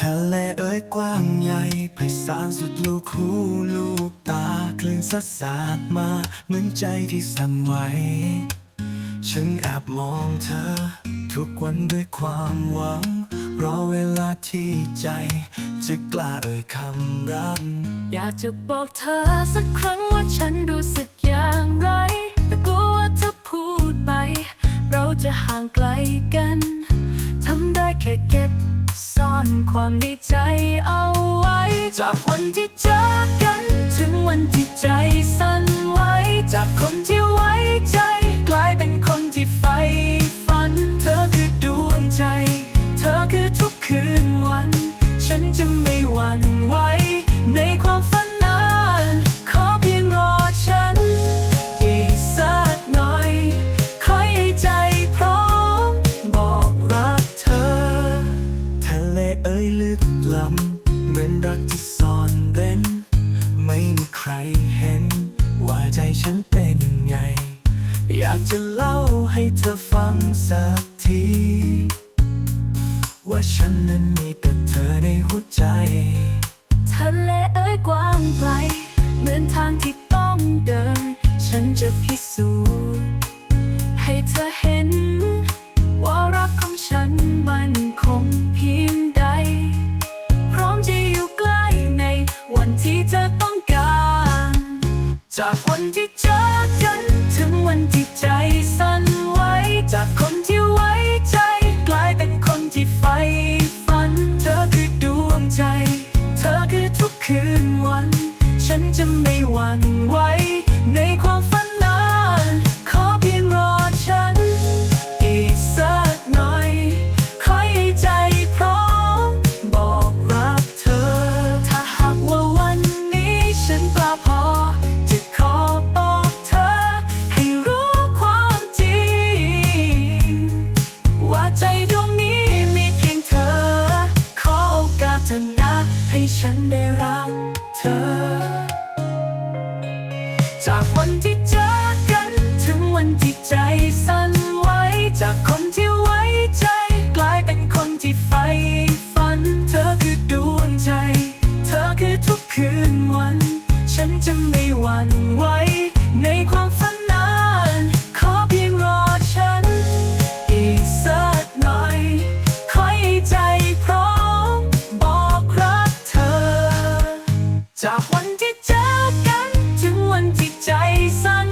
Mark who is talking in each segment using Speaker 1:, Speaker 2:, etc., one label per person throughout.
Speaker 1: ทะเลเอ้ยกว้า
Speaker 2: รสุดลูกหูลูกตาคลื่นซัดสาดมา เหมือนใจที่สั่นไหว ฉันแอบมองเธอ ทุกวันด้วยความหวัง รอเวลาที่ใจ จะกล้าเอ่ยคำรัก
Speaker 1: อยากจะบอกเธอสักครั้งว่าฉันรู้สึกอย่างไร แต่กลัวว่าถ้าพูดไป เราจะห่างไกลกัน ทำได้แค่เก็บ ความในใจเอาไว้ จากวันที่เจอกัน ถึงวันที่ใจสั่นไหวจากคนที่ไว้ใจ กลายเป็นคนที่ใฝ่ฝัน เธอคือดวงใจ เธอคือทุกคืนวัน ฉันจะไม่หวั่นไหวในความ เห็น
Speaker 2: ว่าใจฉันเป็นไง อยากจะเล่าให้เธอฟังสักที ว่าฉันนั้นมี จา
Speaker 1: กวันที่เจอกันถึงวันที่ใจสั่นไหวจากคนที่ไว้ใจ กลายเป็นคนที่ใฝ่ฝัน เธอคือดวงใจ เธอคือทุกคืนวัน ฉันจะไม่หวั่นไหวในความฝัน รักเธอ จากวันที่เจอกัน ถึงวันที่ใจสั่นไหวจากคนที่ไว้ใจ กลายเป็นคนที่ใฝ่ฝัน เธอคือดวงใจ เธอคือทุกคืนวัน ฉันจะไม่หวั่นไหว จากวันที่เจอกัน ถึงวันที่ใจสั่น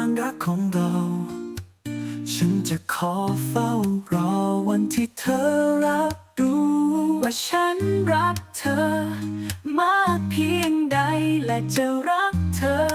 Speaker 1: าง
Speaker 2: รักของเรา ฉันจะขอเฝ้ารอวันที่เธอรับรู้
Speaker 1: ว่าฉันรักเธอ มากเพียงใดและจะรักเธอ